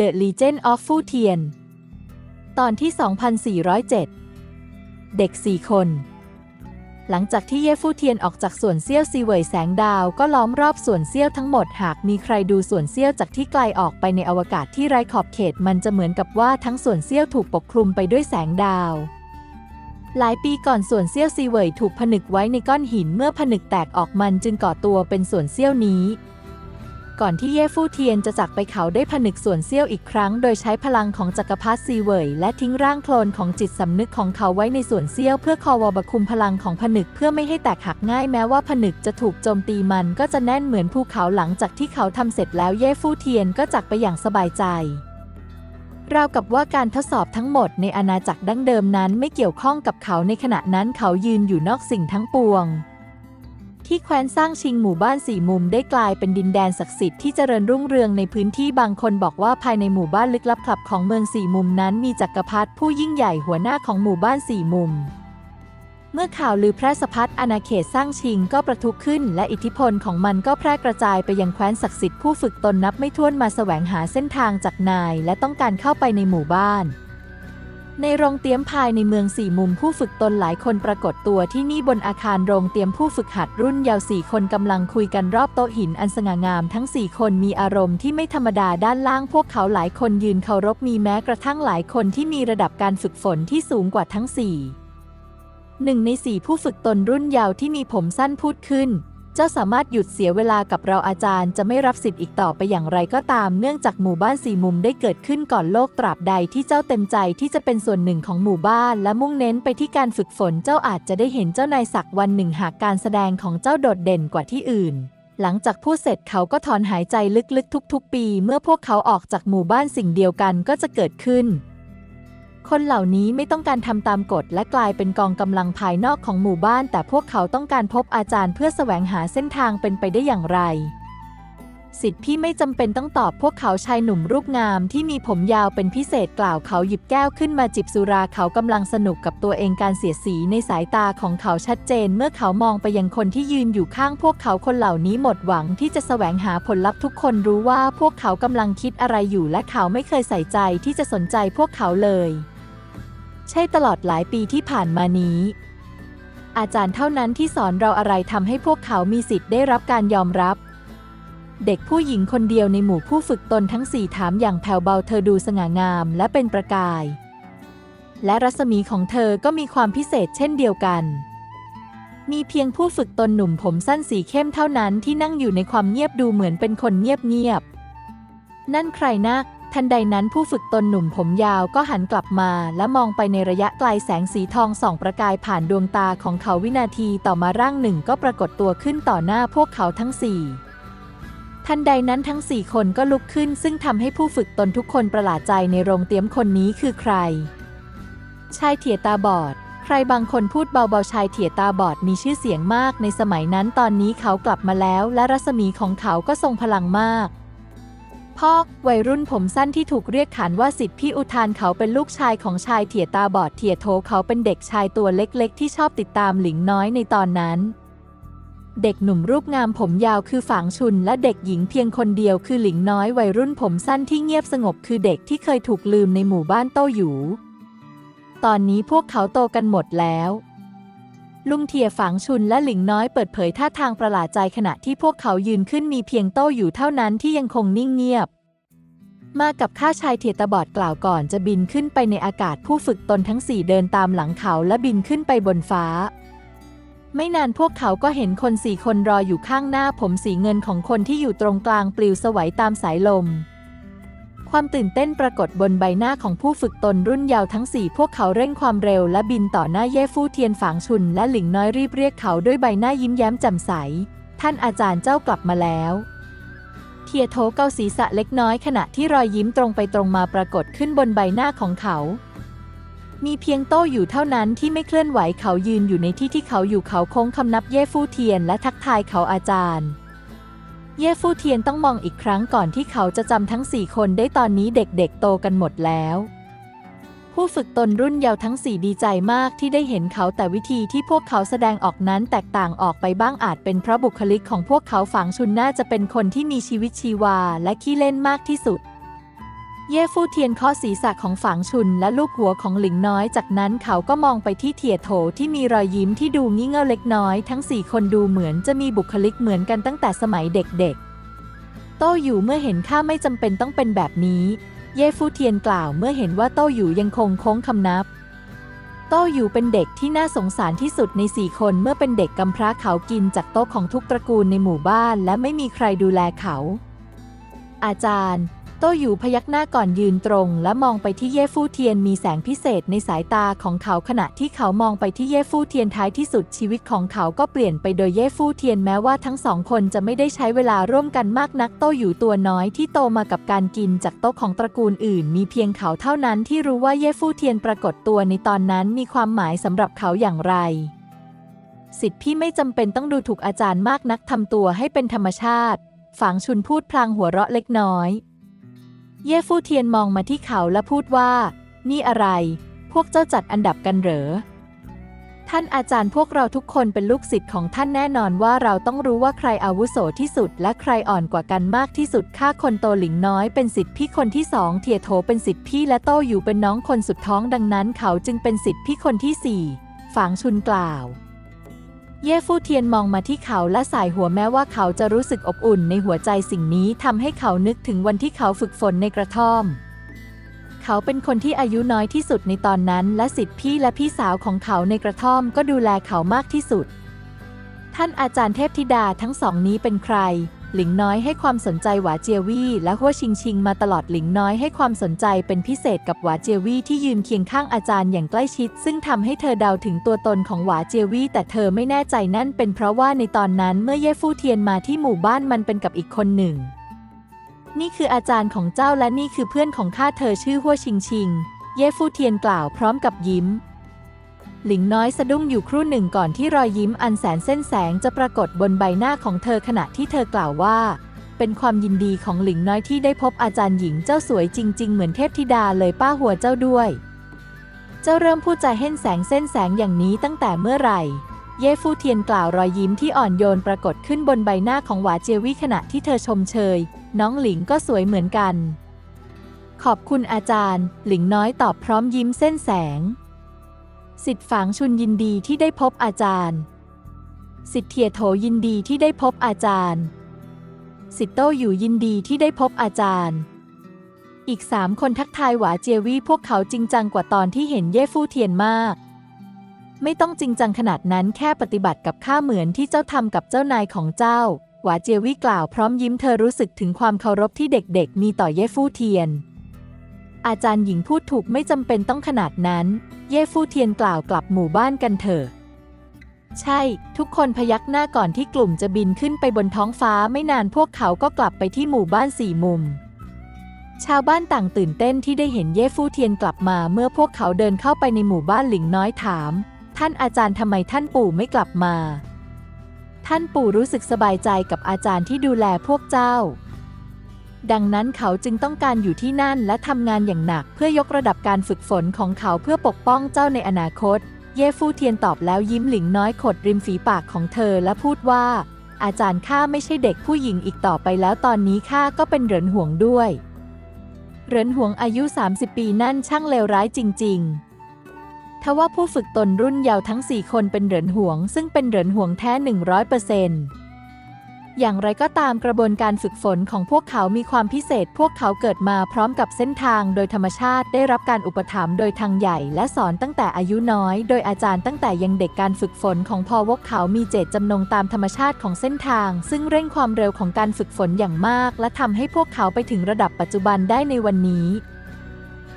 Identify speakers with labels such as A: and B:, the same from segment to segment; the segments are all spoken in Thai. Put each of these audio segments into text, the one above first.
A: The Legend of Fu Tian ตอนที่ 2407 เด็กสี่คน หลังจากที่เย่ฟูเทียนออกจากส่วนเซี่ยวซีเวยแสงดาวก็ล้อมรอบส่วนเซี่ยวทั้งหมดหากมีใครดูส่วนเซี่ยวจากที่ไกลออกไปในอวกาศที่ไร้ขอบเขตมันจะเหมือนกับว่าทั้งส่วนเซี่ยวถูกปกคลุมไปด้วยแสงดาวหลายปีก่อนส่วนเซี่ยวซีเวยถูกผนึกไว้ในก้อนหินเมื่อผนึกแตกออกมันจึงก่อตัวเป็นส่วนเซี่ยวนี้ ก่อนที่เย่ฟู่เทียนจะจากไปเขาได้ผนึกส่วนเซี่ยวอีกครั้ง โดยใช้พลังของจักรพรรดิซีเวยและทิ้งร่างโคลนของจิตสำนึกของเขาไว้ในส่วนเซี่ยวเพื่อคอวบคุมพลังของผนึกเพื่อไม่ให้แตกหักง่ายแม้ว่าผนึกจะถูกโจมตีมันก็จะแน่นเหมือนภูเขาหลังจากที่เขาทำเสร็จแล้วเย่ฟู่เทียนก็จากไปอย่างสบายใจราวกับว่าการทดสอบทั้งหมดในอาณาจักรดั้งเดิมนั้นไม่เกี่ยวข้องกับเขาในขณะนั้นเขายืนอยู่นอกสิ่งทั้งปวง ที่แคว้นสร้างชิงหมู่บ้านสี่มุมได้กลายเป็นดินแดนศักดิ์สิทธิ์ที่เจริญรุ่งเรืองในพื้นที่บางคนบอกว่าภายในหมู่บ้านลึกลับคลับของเมืองสี่มุมนั้นมีจักรพรรดิผู้ยิ่งใหญ่หัวหน้าของหมู่บ้านสี่มุม เมื่อข่าวลือแพร่สะพัดอาณาเขตสร้างชิงก็ประทุขึ้น และอิทธิพลของมันก็แพร่กระจายไปยังแคว้นศักดิ์สิทธิ์ผู้ฝึกตนนับไม่ถ้วนมาแสวงหาเส้นทางจากนาย และต้องการเข้าไปในหมู่บ้าน ในโรงเตรียมภายในเมืองสี่มุมผู้ฝึกตนหลายคนปรากฏตัวที่นี่บนอาคารโรงเตรียมผู้ฝึกหัดรุ่นยาวสี่คนกำลังคุยกันรอบโต๊ะหินอันสง่างามทั้งสี่คนมีอารมณ์ที่ไม่ธรรมดาด้านล่างพวกเขาหลายคนยืนเคารพมีแม้กระทั่งหลายคนที่มีระดับการฝึกฝนที่สูงกว่าทั้งสี่หนึ่งในสี่ผู้ฝึกตนรุ่นยาวที่มีผมสั้นพูดขึ้น เจ้าสามารถหยุดเสียเวลากับเราอาจารย์จะไม่รับสิทธิ์อีกต่อไปอย่างไรก็ตาม เนื่องจากหมู่บ้านสี่มุมได้เกิดขึ้นก่อนโลกตราบใดที่เจ้าเต็มใจที่จะเป็นส่วนหนึ่งของหมู่บ้าน และมุ่งเน้นไปที่การฝึกฝนเจ้าอาจจะได้เห็นเจ้านายศักดิ์วันหนึ่งหากการแสดงของเจ้าโดดเด่นกว่าที่อื่น หลังจากพูดเสร็จเขาก็ถอนหายใจลึกๆ ทุกๆ ปี เมื่อพวกเขาออกจากหมู่บ้านสิ่งเดียวกันก็จะเกิดขึ้น คนเหล่านี้ไม่ต้องการทำตามกฎและกลายเป็นกองกำลังภายนอกของหมู่บ้าน แต่พวกเขาต้องการพบอาจารย์เพื่อแสวงหาเส้นทางเป็นไปได้อย่างไร สิทธิ์พี่ไม่จำเป็นต้องตอบพวกเขาชายหนุ่มรูปงามที่มีผมยาวเป็นพิเศษกล่าวเขาหยิบแก้วขึ้นมาจิบสุราเขากำลังสนุกกับตัวเองการเสียสีในสายตาของเขาชัดเจน เมื่อเขามองไปยังคนที่ยืนอยู่ข้างพวกเขาคนเหล่านี้หมดหวังที่จะแสวงหาผลลัพธ์ทุกคนรู้ว่าพวกเขากำลังคิดอะไรอยู่และเขาไม่เคยใส่ใจที่จะสนใจพวกเขาเลย ใช่ตลอดหลายปีที่ผ่านมานี้ อาจารย์เท่านั้นที่สอนเราอะไรทำให้พวกเขามีสิทธิ์ได้รับการยอมรับ เด็กผู้หญิงคนเดียวในหมู่ผู้ฝึกตนทั้งสี่ถามอย่างแผ่วเบาเธอดูสง่างามและเป็นประกาย และรัศมีของเธอก็มีความพิเศษเช่นเดียวกัน มีเพียงผู้ฝึกตนหนุ่มผมสั้นสีเข้มเท่านั้นที่นั่งอยู่ในความเงียบดูเหมือนเป็นคนเงียบๆนั่นใครนะ ทันใดนั้นผู้ฝึกตนหนุ่มผมยาวก็หันกลับมา และมองไปในระยะไกลแสงสีทองส่องประกายผ่านดวงตาของเขาวินาทีต่อมาร่างหนึ่งก็ปรากฏตัวขึ้นต่อหน้าพวกเขาทั้งสี่ทันใดนั้นทั้งสี่คนก็ลุกขึ้น ซึ่งทำให้ผู้ฝึกตนทุกคนประหลาดใจในโรงเตรียมคนนี้คือใคร ชายเถียตาบอด ใครบางคนพูดเบาๆชายเถียตาบอดมีชื่อเสียงมากในสมัยนั้นตอนนี้เขากลับมาแล้ว และรัศมีของเขาก็ทรงพลังมาก พ่อ วัยรุ่นผมสั้นที่ถูกเรียกขานว่าสิทธิพี่อุทานเขาเป็นลูกชายของชายเถียตาบอดเถียโทเขาเป็นเด็กชายตัวเล็กๆ ที่ชอบติดตามหลิงน้อยในตอนนั้น เด็กหนุ่มรูปงามผมยาวคือฝางชุน และเด็กหญิงเพียงคนเดียวคือหลิงน้อยวัยรุ่นผมสั้นที่เงียบสงบคือเด็กที่เคยถูกลืมในหมู่บ้านโต้หยู ตอนนี้พวกเขาโตกันหมดแล้ว ลุงเทียฝางชุนและหลิงน้อยเปิดเผยท่าทางประหลาดใจขณะที่พวกเขายืนขึ้นมีเพียงโต้อยู่เท่านั้นที่ยังคงนิ่งเงียบ มากับข้าชายเทียตบอดกล่าวก่อนจะบินขึ้นไปในอากาศผู้ฝึกตนทั้งสี่เดินตามหลังเขาและบินขึ้นไปบนฟ้า ไม่นานพวกเขาก็เห็นคนสี่คนรออยู่ข้างหน้าผมสีเงินของคนที่อยู่ตรงกลางปลิวสวัยตามสายลม ความตื่นเต้นปรากฏบนใบหน้าของผู้ฝึกตนรุ่นยาวทั้งสี่พวกเขาเร่งความเร็วและบินต่อหน้าเย่ฟู่เทียนฝางชุน และหลิงน้อยรีบเรียกเขาด้วยใบหน้ายิ้มแย้มแจ่มใส ท่านอาจารย์เจ้ากลับมาแล้ว เทียโถเกาศีรษะเล็กน้อยขณะที่รอยยิ้มตรงไปตรงมาปรากฏขึ้นบนใบหน้าของเขา มีเพียงโต้อยู่เท่านั้นที่ไม่เคลื่อนไหวเขายืนอยู่ในที่ที่เขาอยู่เขาโค้งคำนับเย่ฟู่เทียนและทักทายเขาอาจารย์ เย่ฟู่เทียนต้องมองอีกครั้งก่อนที่เขาจะจำทั้งสี่คนได้ตอนนี้เด็กๆโตกันหมดแล้ว ผู้ฝึกตนรุ่นเยาว์ทั้งสี่ดีใจมากที่ได้เห็นเขาแต่วิธีที่พวกเขาแสดงออกนั้นแตกต่างออกไปบ้างอาจเป็นเพราะบุคลิกของพวกเขาฝังชุนน่าจะเป็นคนที่มีชีวิตชีวาและขี้เล่นมากที่สุด เย่ฟู่เทียนเคาะศีรษะของฝางชุนและลูกหัวของหลิงน้อย จากนั้นเขาก็มองไปที่เทียโถที่มีรอยยิ้มที่ดูงี่เง่าเล็กน้อย ทั้งสี่คนดูเหมือนจะมีบุคลิกเหมือนกันตั้งแต่สมัยเด็กๆ โต้อยู่เมื่อเห็นข้าไม่จำเป็นต้องเป็นแบบนี้ เย่ฟู่เทียนกล่าวเมื่อเห็นว่าโต้อยู่ยังคงโค้งคำนับ โต้อยู่เป็นเด็กที่น่าสงสารที่สุดในสี่คนเมื่อเป็นเด็กกำพร้าเขากินจากโต๊ะของทุกตระกูลในหมู่บ้าน และไม่มีใครดูแลเขา อาจารย์ ต้อยู่พยักหน้าก่อนยืนตรง และมองไปที่เย่ฟู่เทียนมีแสงพิเศษในสายตาของเขาขณะที่เขามองไปที่เย่ฟู่เทียนท้ายที่สุดชีวิตของเขาก็เปลี่ยนไปโดยเย่ฟู่เทียนแม้ว่าทั้งสองคนจะไม่ได้ใช้เวลาร่วมกันมากนักโต้อยู่ตัวน้อยที่โตมากับการกินจากโต๊ะของตระกูลอื่น มีเพียงเขาเท่านั้นที่รู้ว่าเย่ฟู่เทียนปรากฏตัวในตอนนั้นมีความหมายสำหรับเขาอย่างไรสิทธิ์พี่ไม่จำเป็นต้องดูถูกอาจารย์มากนักทำตัวให้เป็นธรรมชาติ ฝางชุนพูดพลางหัวเราะเล็กน้อย เย่ฟู่เทียนมองมาที่เขาและพูดว่า นี่อะไร พวกเจ้าจัดอันดับกันเหรอ ท่านอาจารย์พวกเราทุกคนเป็นลูกศิษย์ของท่านแน่นอนว่าเราต้องรู้ว่าใครอาวุโสที่สุด และใครอ่อนกว่ากันมากที่สุดข้าคนโตหลิงน้อยเป็นศิษย์พี่คนที่สองเทียโถเป็นศิษย์พี่และโตอยู่เป็นน้องคนสุดท้องดังนั้น เขาจึงเป็นศิษย์พี่คนที่สี่ฝางชุนกล่าว เย่ฟู่เทียนมองมาที่เขาและสายหัวแม้ว่าเขาจะรู้สึกอบอุ่นในหัวใจสิ่งนี้ทำให้เขานึกถึงวันที่เขาฝึกฝนในกระท่อม เขาเป็นคนที่อายุน้อยที่สุดในตอนนั้นและสิทธิพี่และพี่สาวของเขาในกระท่อมก็ดูแลเขามากที่สุด ท่านอาจารย์เทพธิดาทั้งสองนี้เป็นใคร หลิงน้อยให้ความสนใจหวาเจียวี่และหัวชิงชิงมาตลอดหลิงน้อยให้ความสนใจเป็นพิเศษกับหวาเจียวี่ที่ยืนเคียงข้างอาจารย์อย่างใกล้ชิด ซึ่งทำให้เธอเดาถึงตัวตนของหวาเจียวี่แต่เธอไม่แน่ใจนั่นเป็นเพราะว่าในตอนนั้นเมื่อเย่ฟู่เทียนมาที่หมู่บ้านมันเป็นกับอีกคนหนึ่ง นี่คืออาจารย์ของเจ้าและนี่คือเพื่อนของข้าเธอชื่อหัวชิงชิง เย่ฟู่เทียนกล่าวพร้อมกับยิ้ม หลิงน้อยสะดุ้งอยู่ครู่หนึ่งก่อนที่รอยยิ้มอันแสนเส้นแสงจะปรากฏบนใบหน้าของเธอขณะที่เธอกล่าวว่า เป็นความยินดีของหลิงน้อยที่ได้พบอาจารย์หญิงเจ้าสวยจริง ๆ เหมือนเทพธิดาเลยป้าหัวเจ้าด้วย เจ้าเริ่มพูดจาเห็นแสงเส้นแสงอย่างนี้ตั้งแต่เมื่อไหร่ เย่ฟู่เทียนกล่าวรอยยิ้มที่อ่อนโยนปรากฏขึ้นบนใบหน้าของหวาเจียวี่ขณะที่เธอชมเชย น้องหลิงก็สวยเหมือนกัน ขอบคุณอาจารย์ หลิงน้อยตอบพร้อมยิ้มเส้นแสง สิทธิ์ฝางชุนยินดีที่ได้พบอาจารย์ สิทธิ์เทียโถยินดีที่ได้พบอาจารย์ สิทธิ์โตอยู่ยินดีที่ได้พบอาจารย์ อีกสามคนทักทายหวาเจียวี่พวกเขาจริงจังกว่าตอนที่เห็นเย่ฟู่เทียนมาก ไม่ต้องจริงจังขนาดนั้นแค่ปฏิบัติกับข้าเหมือนที่เจ้าทำกับเจ้านายของเจ้า หวาเจียวี่กล่าวพร้อมยิ้มเธอรู้สึกถึงความเคารพที่เด็กๆ มีต่อเย่ฟู่เทียน อาจารย์หญิงพูดถูกไม่จำเป็นต้องขนาดนั้น เย่ฟู่เทียนกล่าวกลับหมู่บ้านกันเถอะ ใช่ ทุกคนพยักหน้าก่อนที่กลุ่มจะบินขึ้นไปบนท้องฟ้าไม่นานพวกเขาก็กลับไปที่หมู่บ้านสี่มุม ชาวบ้านต่างตื่นเต้นที่ได้เห็นเย่ฟู่เทียนกลับมาเมื่อพวกเขาเดินเข้าไปในหมู่บ้านหลิงน้อยถาม ท่านอาจารย์ทำไมท่านปู่ไม่กลับมา ท่านปู่รู้สึกสบายใจกับอาจารย์ที่ดูแลพวกเจ้า ดังนั้นเขาจึงต้องการอยู่ที่นั่นและทำงานอย่างหนัก เพื่อยกระดับการฝึกฝนของเขาเพื่อปกป้องเจ้าในอนาคต เย่ฟู่เทียนตอบแล้วยิ้มหลิงน้อยขดริมฝีปากของเธอและพูดว่า อาจารย์ข้าไม่ใช่เด็กผู้หญิงอีกต่อไปแล้วตอนนี้ข้าก็เป็นเหรินห่วงด้วย เหรินห่วงอายุ 30 ปีนั่นช่างเลวร้ายจริง ๆทว่าผู้ฝึกตนรุ่นเยาว์ทั้ง 4 คนเป็นเหรินห่วง ซึ่งเป็นเหรินห่วงแท้ 100%อ อย่างไรก็ตามกระบวนการฝึกฝนของพวกเขามีความพิเศษ พวกเขาเกิดมาพร้อมกับเส้นทางโดยธรรมชาติได้รับการอุปถัมภ์โดยทางใหญ่และสอนตั้งแต่อายุน้อย โดยอาจารย์ตั้งแต่ยังเด็กการฝึกฝนของพอวกเขามีเจตจำนงตามธรรมชาติของเส้นทาง ซึ่งเร่งความเร็วของการฝึกฝนอย่างมาก และทำให้พวกเขาไปถึงระดับปัจจุบันได้ในวันนี้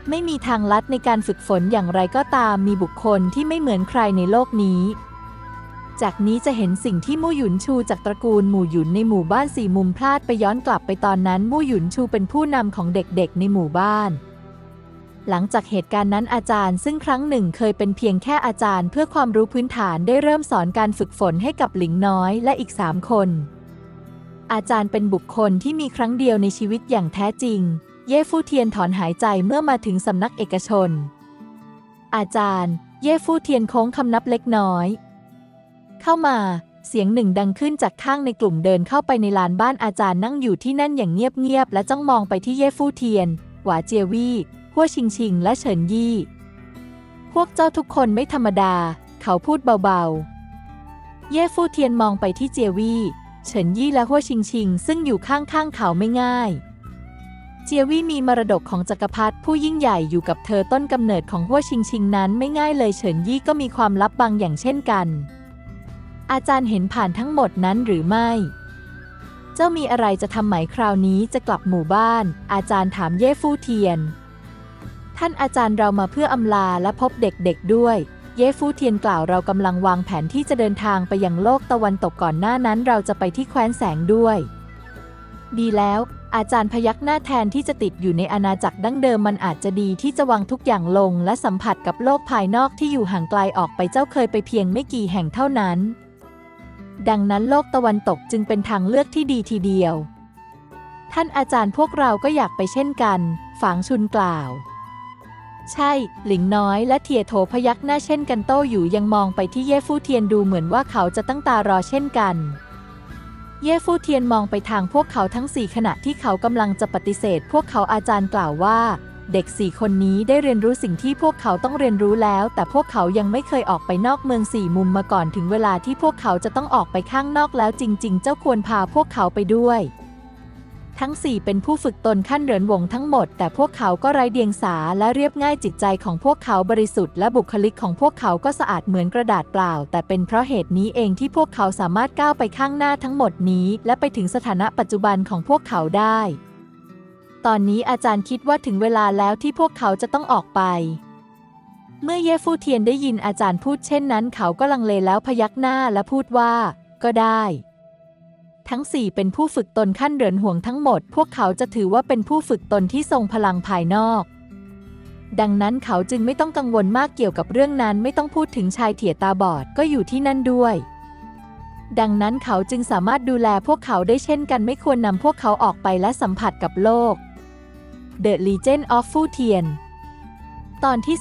A: ไม่มีทางลัดในการฝึกฝนอย่างไรก็ตามมีบุคคลที่ไม่เหมือนใครในโลกนี้ จากนี้จะเห็นสิ่งที่มู่หยุนชูจากตระกูลหมู่หยุนในหมู่บ้านสี่มุมพลาดไปย้อนกลับไปตอนนั้นมู่หยุนชูเป็นผู้นำของเด็กๆ ในหมู่บ้าน หลังจากเหตุการณ์นั้นอาจารย์ซึ่งครั้งหนึ่งเคยเป็นเพียงแค่อาจารย์เพื่อความรู้พื้นฐานได้เริ่มสอนการฝึกฝนให้กับหลิงน้อยและอีกสามคน อาจารย์เป็นบุคคลที่มีครั้งเดียวในชีวิตอย่างแท้จริง เย่ฟู่เทียนถอนหายใจเมื่อมาถึงสำนักเอกชน อาจารย์ เย่ฟู่เทียนโค้งคำนับเล็กน้อย เข้ามาเสียงหนึ่งดังขึ้นจากข้างในกลุ่มเดินเข้าไปในลานบ้านอาจารย์นั่งอยู่ที่นั่นอย่างเงียบๆและจ้องมองไปที่เย่ฟู่เทียน หวาเจียวี่หัวชิงชิงและเฉินยี่ พวกเจ้าทุกคนไม่ธรรมดา เขาพูดเบาๆ เย่ฟู่เทียนมองไปที่เจียวี่เฉินยี่และหัวชิงชิง ซึ่งอยู่ข้างๆเขาไม่ง่าย เจียวี่มีมรดกของจักรพรรดิผู้ยิ่งใหญ่อยู่กับเธอต้นกำเนิดของหัวชิงชิงนั้นไม่ง่ายเลยเฉินยี่ก็มีความลับบางอย่างเช่นกัน อาจารย์เห็นผ่านทั้งหมดนั้นหรือไม่ เจ้ามีอะไรจะทำไหมคราวนี้จะกลับหมู่บ้าน อาจารย์ถามเย่ฟู่เทียน ท่านอาจารย์เรามาเพื่ออำลาและพบเด็กๆด้วยเย่ฟู่เทียนกล่าวเรากำลังวางแผนที่จะเดินทางไปยังโลกตะวันตกก่อนหน้านั้นเราจะไปที่แคว้นแสงด้วย ดีแล้ว อาจารย์พยักหน้าแทนที่จะติดอยู่ในอาณาจักรดั้งเดิมมันอาจจะดีที่จะวางทุกอย่างลงและสัมผัสกับโลกภายนอกที่อยู่ห่างไกลออกไปเจ้าเคยไปเพียงไม่กี่แห่งเท่านั้น ดังนั้นโลกตะวันตกจึงเป็นทางเลือกที่ดีทีเดียว ท่านอาจารย์พวกเราก็อยากไปเช่นกัน ฝางชุนกล่าว ใช่ หลิงน้อยและเทียโถพยักหน้าเช่นกันโต้อยู่ยังมองไปที่เย่ฟู่เทียนดูเหมือนว่าเขาจะตั้งตารอเช่นกัน เย่ฟู่เทียนมองไปทางพวกเขาทั้งสี่ขณะที่เขากำลังจะปฏิเสธ พวกเขาอาจารย์กล่าวว่า เด็กสี่คนนี้ได้เรียนรู้สิ่งที่พวกเขาต้องเรียนรู้แล้ว แต่พวกเขายังไม่เคยออกไปนอกเมืองสี่มุมมาก่อนถึงเวลาที่พวกเขาจะต้องออกไปข้างนอกแล้วจริง ๆ เจ้าควรพาพวกเขาไปด้วย ทั้งสี่เป็นผู้ฝึกตนขั้นเหรินวงทั้งหมด แต่พวกเขาก็ไร้เดียงสาและเรียบง่ายจิตใจของพวกเขาบริสุทธิ์และบุคลิกของพวกเขาก็สะอาดเหมือนกระดาษเปล่า แต่เป็นเพราะเหตุนี้เองที่พวกเขาสามารถก้าวไปข้างหน้าทั้งหมดนี้ และไปถึงสถานะปัจจุบันของพวกเขาได้ ตอนนี้อาจารย์คิดว่าถึงเวลาแล้วที่พวกเขาจะต้องออกไป เมื่อเย่ฟู่เทียนได้ยินอาจารย์พูดเช่นนั้น เขาก็ลังเลแล้วพยักหน้าและพูดว่า ก็ได้ ทั้งสี่เป็นผู้ฝึกตนขั้นเหรินห่วงทั้งหมด พวกเขาจะถือว่าเป็นผู้ฝึกตนที่ทรงพลังภายนอก ดังนั้นเขาจึงไม่ต้องกังวลมากเกี่ยวกับเรื่องนั้น ไม่ต้องพูดถึงชายเถี่ยตาบอดก็อยู่ที่นั่นด้วยดังนั้นเขาจึงสามารถดูแลพวกเขาได้เช่นกันไม่ควรนำพวกเขาออกไปและสัมผัสกับโลก The Legend of Fu Tian ตอนที่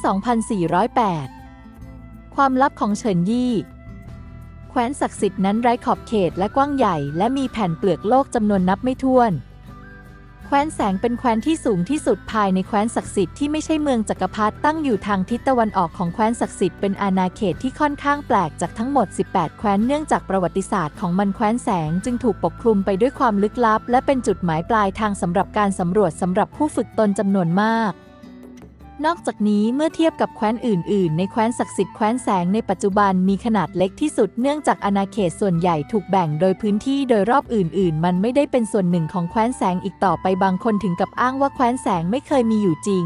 A: 2408 ความลับของเฉินยี่ แคว้นศักดิ์สิทธิ์นั้นไร้ขอบเขตและกว้างใหญ่ และมีแผ่นเปลือกโลกจำนวนนับไม่ถ้วน แคว้นแสงเป็นแคว้นที่สูงที่สุดภายในแคว้นศักดิ์สิทธิ์ที่ไม่ใช่เมืองจักรพรรดิตั้งอยู่ทางทิศตะวันออกของแคว้นศักดิ์สิทธิ์เป็นอาณาเขตที่ค่อนข้างแปลกจากทั้งหมด 18 แคว้นเนื่องจากประวัติศาสตร์ของมันแคว้นแสงจึงถูกปกคลุมไปด้วยความลึกลับ และเป็นจุดหมายปลายทางสำหรับการสำรวจสำหรับผู้ฝึกตนจำนวนมาก นอกจากนี้เมื่อเทียบกับแคว้นอื่น ๆ ในแคว้นศักดิ์สิทธิ์แคว้นแสงในปัจจุบันมีขนาดเล็กที่สุดเนื่องจากอาณาเขตส่วนใหญ่ถูกแบ่งโดยพื้นที่โดยรอบอื่น ๆ มันไม่ได้เป็นส่วนหนึ่งของแคว้นแสงอีกต่อไปบางคนถึงกับอ้างว่าแคว้นแสงไม่เคยมีอยู่จริง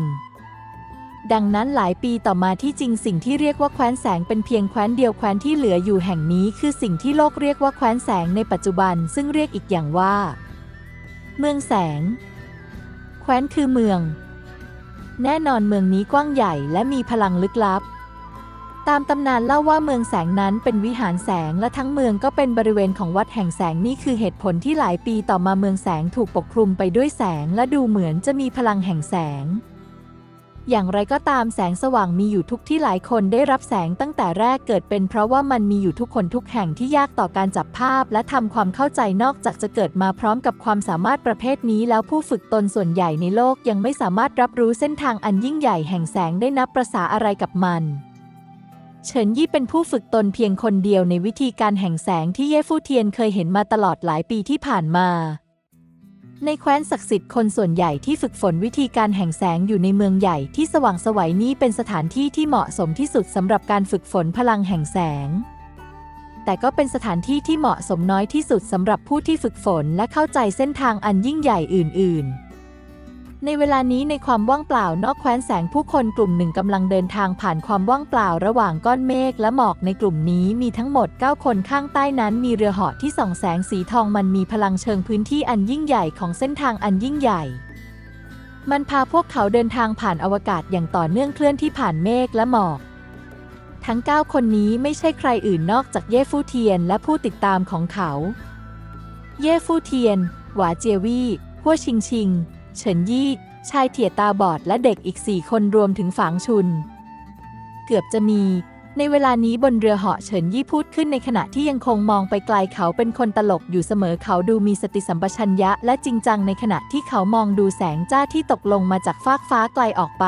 A: ดังนั้นหลายปีต่อมาที่จริงสิ่งที่เรียกว่าแคว้นแสงเป็นเพียงแคว้นเดียวแคว้นที่เหลืออยู่แห่งนี้ คือสิ่งที่โลกเรียกว่าแคว้นแสงในปัจจุบัน ซึ่งเรียกอีกอย่างว่า เมืองแสง แคว้นคือเมือง แน่นอนเมืองนี้กว้างใหญ่และมีพลังลึกลับ ตามตำนานเล่าว่าเมืองแสงนั้นเป็นวิหารแสงและทั้งเมืองก็เป็นบริเวณของวัดแห่งแสงนี่คือเหตุผลที่หลายปีต่อมาเมืองแสงถูกปกคลุมไปด้วยแสงและดูเหมือนจะมีพลังแห่งแสง อย่างไรก็ตามแสงสว่างมีอยู่ทุกที่หลายคนได้รับแสงตั้งแต่แรกเกิดเป็นเพราะว่ามันมีอยู่ทุกคนทุกแห่งที่ยากต่อการจับภาพ และทำความเข้าใจนอกจากจะเกิดมาพร้อมกับความสามารถประเภทนี้ แล้วผู้ฝึกตนส่วนใหญ่ในโลกยังไม่สามารถรับรู้เส้นทางอันยิ่งใหญ่แห่งแสงได้นับประษาอะไรกับมันเฉินยี่เป็นผู้ฝึกตนเพียงคนเดียวในวิธีการแห่งแสงที่เย่ฟู่เทียนเคยเห็นมาตลอดหลายปีที่ผ่านมา ในแคว้นศักดิ์สิทธิ์คนส่วนใหญ่ที่ฝึกฝนวิธีการแห่งแสงอยู่ในเมืองใหญ่ที่สว่างสวัยนี้เป็นสถานที่ที่เหมาะสมที่สุดสำหรับการฝึกฝนพลังแห่งแสง แต่ก็เป็นสถานที่ที่เหมาะสมน้อยที่สุดสำหรับผู้ที่ฝึกฝนและเข้าใจเส้นทางอันยิ่งใหญ่อื่น ๆ ในเวลานี้ในความว่างเปล่านอกแคว้นแสงผู้คนกลุ่มหนึ่งกำลังเดินทางผ่านความว่างเปล่าระหว่างก้อนเมฆและหมอกในกลุ่มนี้มีทั้งหมด 9 คนข้างใต้นั้นมีเรือเหาะที่ส่องแสงสีทองมันมีพลังเชิงพื้นที่อันยิ่งใหญ่ของเส้นทางอันยิ่งใหญ่ มันพาพวกเขาเดินทางผ่านอวกาศอย่างต่อเนื่องเคลื่อนที่ผ่านเมฆและหมอก ทั้ง 9 คนนี้ไม่ใช่ใครอื่นนอกจากเย่ฟู่เทียนและผู้ติดตามของเขา เย่ฟู่เทียน หวาเจียวี่หัวชิงชิง เฉินยี่ ชายเถี่ยตาบอดและเด็กอีกสี่คนรวมถึงฝางชุน เกือบจะมีในในเวลานี้บนเรือเหาะเฉินยี่พูดขึ้นในขณะที่ยังคงมองไปไกลเขาเป็นคนตลกอยู่เสมอเขาดูมีสติสัมปชัญญะและจริงจังในขณะที่เขามองดูแสงจ้าที่ตกลงมาจากฟากฟ้าไกลออกไป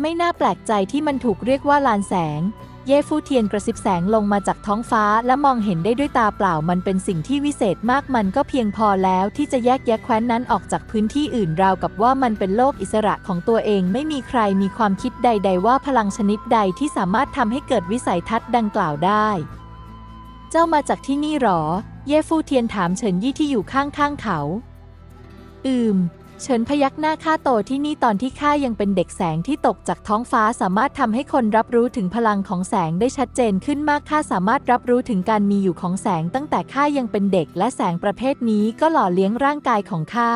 A: ไม่น่าแปลกใจที่มันถูกเรียกว่าลานแสง เย่ฟู่เทียนกระซิบแสงลงมาจากท้องฟ้าและมองเห็นได้ด้วยตาเปล่ามันเป็นสิ่งที่วิเศษมากมันก็เพียงพอแล้วที่จะแยกแยะแคว้นนั้นออกจากพื้นที่อื่นราวกับว่ามันเป็นโลกอิสระของตัวเองไม่มีใครมีความคิดใด ๆ ว่าพลังชนิดใดที่สามารถทำให้เกิดวิสัยทัศน์ดังกล่าวได้ เจ้ามาจากที่นี่หรอ เย่ฟู่เทียนถามเฉินยี่ที่อยู่ข้างๆเขา อืม เฉินพยักหน้าข้าโตที่นี่ตอนที่ข้ายังเป็นเด็กแสงที่ตกจากท้องฟ้าสามารถทำให้คนรับรู้ถึงพลังของแสงได้ชัดเจนขึ้นมากข้าสามารถรับรู้ถึงการมีอยู่ของแสงตั้งแต่ข้ายังเป็นเด็กและแสงประเภทนี้ก็หล่อเลี้ยงร่างกายของข้า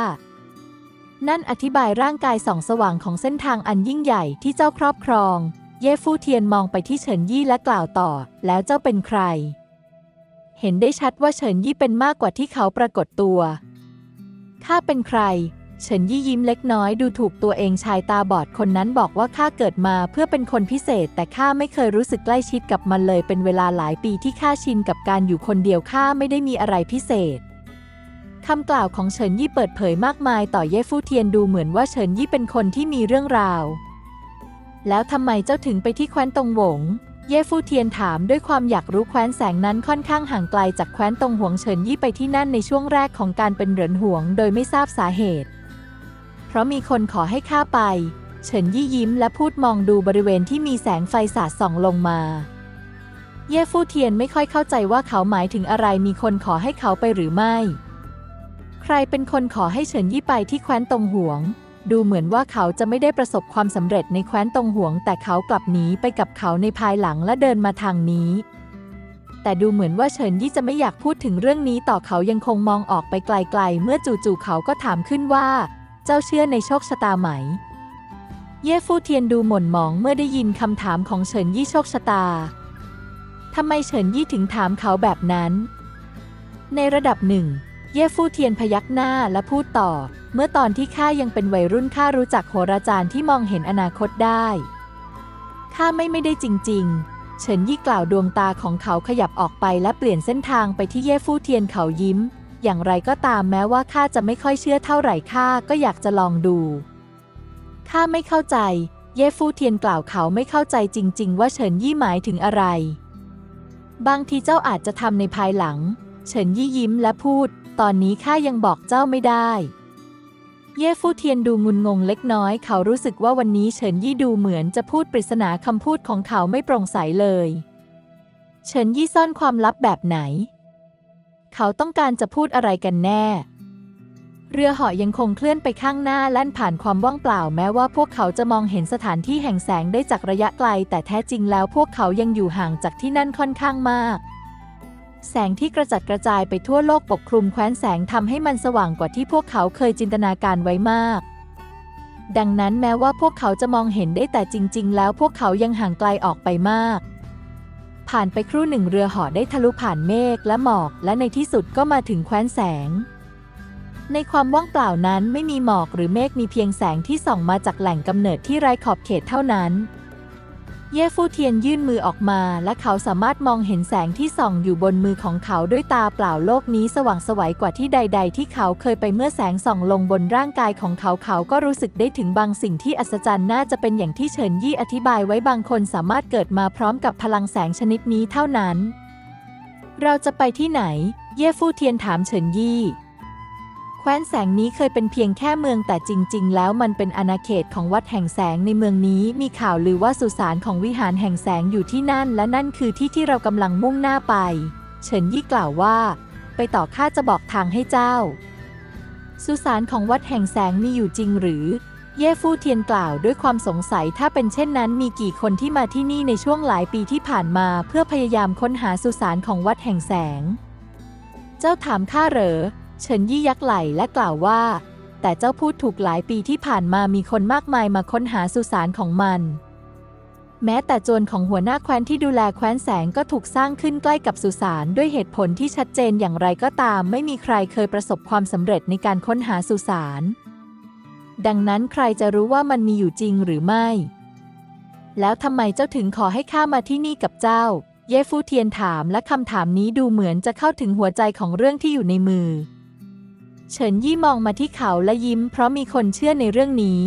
A: นั่นอธิบายร่างกายส่องสว่างของเส้นทางอันยิ่งใหญ่ที่เจ้าครอบครอง เย่ฟู่เทียนมองไปที่เฉินยี่และกล่าวต่อ แล้วเจ้าเป็นใคร เห็นได้ชัดว่าเฉินยี่เป็นมากกว่าที่เขาปรากฏตัวข้าเป็นใคร เฉินยี่ยิ้มเล็กน้อยดูถูกตัวเองชายตาบอดคนนั้นบอกว่าข้าเกิดมาเพื่อเป็นคนพิเศษ แต่ข้าไม่เคยรู้สึกใกล้ชิดกับมันเลยเป็นเวลาหลายปีที่ข้าชินกับการอยู่คนเดียวข้าไม่ได้มีอะไรพิเศษคำกล่าวของเฉินยี่เปิดเผยมากมายต่อเย่ฟู่เทียนดูเหมือนว่าเฉินยี่เป็นคนที่มีเรื่องราว แล้วทำไมเจ้าถึงไปที่แคว้นตงหวง เย่ฟู่เทียนถามด้วยความอยากรู้แคว้นแสงนั้นค่อนข้างห่างไกลจากแคว้นตงหวงเฉินยี่ไปที่นั่นในช่วงแรกของการเป็นเหรินหวง โดยไม่ทราบสาเหตุ เพราะมีคนขอให้ข้าไป เฉินยี่ยิ้มและพูดมองดูบริเวณที่มีแสงไฟสาดส่องลงมา เย่ฟู่เทียนไม่ค่อยเข้าใจว่าเขาหมายถึงอะไรมีคนขอให้เขาไปหรือไม่ ใครเป็นคนขอให้เฉินยี่ไปที่แคว้นตงหวง ดูเหมือนว่าเขาจะไม่ได้ประสบความสำเร็จในแคว้นตงหวง แต่เขากลับหนีไปกับเขาในภายหลังและเดินมาทางนี้แต่ดูเหมือนว่าเฉินยี่จะไม่อยากพูดถึงเรื่องนี้ต่อเขายังคงมองออกไปไกลๆ เมื่อจู่ๆเขาก็ถามขึ้นว่า เจ้าเชื่อในโชคชะตาไหม เย่ฟู่เทียนดูหม่นหมองเมื่อได้ยินคำถามของเฉินยี่โชคชะตา ทำไมเฉินยี่ถึงถามเขาแบบนั้น ในระดับหนึ่ง เย่ฟู่เทียนพยักหน้าและพูดต่อ เมื่อตอนที่ข้ายังเป็นวัยรุ่นข้ารู้จักโหราจารย์ที่มองเห็นอนาคตได้ ข้าไม่ไม่ได้จริง ๆ เฉินยี่กล่าวดวงตาของเขาขยับออกไปและเปลี่ยนเส้นทางไปที่เย่ฟู่เทียนเขายิ้ม อย่างไรก็ตามแม้ว่าข้าจะไม่ค่อยเชื่อเท่าไหร่ข้าก็อยากจะลองดู ข้าไม่เข้าใจ เย่ฟู่เทียนกล่าวเขาไม่เข้าใจจริง ๆ ว่าเฉินยี่หมายถึงอะไร บางทีเจ้าอาจจะทำในภายหลัง เฉินยี่ยิ้มและพูด ตอนนี้ข้ายังบอกเจ้าไม่ได้ เย่ฟู่เทียนดูงุนงงเล็กน้อย เขารู้สึกว่าวันนี้เฉินยี่ดูเหมือนจะพูดปริศนาคำพูดของเขาไม่โปร่งใสเลย เฉินยี่ซ่อนความลับแบบไหน เขาต้องการจะพูดอะไรกันแน่ เรือเหาะยังคงเคลื่อนไปข้างหน้าแล่นผ่านความว่างเปล่าแม้ว่าพวกเขาจะมองเห็นสถานที่แห่งแสงได้จากระยะไกล แต่แท้จริงแล้วพวกเขายังอยู่ห่างจากที่นั่นค่อนข้างมาก แสงที่กระจัดกระจายไปทั่วโลกปกคลุมแคว้นแสงทำให้มันสว่างกว่าที่พวกเขาเคยจินตนาการไว้มากดังนั้นแม้ว่าพวกเขาจะมองเห็นได้แต่จริง ๆ แล้วพวกเขายังห่างไกลออกไปมาก ผ่านไปครู่หนึ่งเรือเหาะได้ทะลุผ่านเมฆและหมอก และในที่สุดก็มาถึงแคว้นแสง ในความว่างเปล่านั้นไม่มีหมอกหรือเมฆมีเพียงแสงที่ส่องมาจากแหล่งกำเนิดที่ไร้ขอบเขตเท่านั้น เย่ฟู่เทียนยื่นมือออกมา และเขาสามารถมองเห็นแสงที่ส่องอยู่บนมือของเขาด้วยตาเปล่าโลกนี้สว่างสวัยกว่าที่ใด ๆ ที่เขาเคยไปเมื่อแสงส่องลงบนร่างกายของเขาเขาก็รู้สึกได้ถึงบางสิ่งที่อัศจรรย์น่าจะเป็นอย่างที่เฉินยี่อธิบายไว้บางคนสามารถเกิดมาพร้อมกับพลังแสงชนิดนี้เท่านั้น เราจะไปที่ไหน เย่ฟู่เทียนถามเฉินยี่ ว้นแสงนี้เคยเป็นเพียงแค่เมืองแต่จริง ๆ แล้วมันเป็นอาณาเขตของวัดแห่งแสงในเมืองนี้ มีข่าวลือว่าสุสานของวิหารแห่งแสงอยู่ที่นั่น และนั่นคือที่ที่เรากำลังมุ่งหน้าไป เฉินยี่กล่าวว่า ไปต่อข้าจะบอกทางให้เจ้า สุสานของวัดแห่งแสงมีอยู่จริงหรือ เย่ฟู่เทียนกล่าวด้วยความสงสัยถ้าเป็นเช่นนั้น มีกี่คนที่มาที่นี่ในช่วงหลายปีที่ผ่านมา เพื่อพยายามค้นหาสุสานของวัดแห่งแสง เจ้าถามข้าเหรอ เฉินยี่ยักไหลและกล่าวว่า แต่เจ้าพูดถูกหลายปีที่ผ่านมามีคนมากมายมาค้นหาสุสานของมัน แม้แต่โจรของหัวหน้าแคว้นที่ดูแลแคว้นแสงก็ถูกสร้างขึ้นใกล้กับสุสานด้วยเหตุผลที่ชัดเจนอย่างไรก็ตาม ไม่มีใครเคยประสบความสำเร็จในการค้นหาสุสานดังนั้นใครจะรู้ว่ามันมีอยู่จริงหรือไม่ แล้วทำไมเจ้าถึงขอให้ข้ามาที่นี่กับเจ้า เย่ฟูเทียนถามและคำถามนี้ดูเหมือนจะเข้าถึงหัวใจของเรื่องที่อยู่ในมือ เฉินยี่มองมาที่เขาและยิ้มเพราะมีคนเชื่อในเรื่องนี้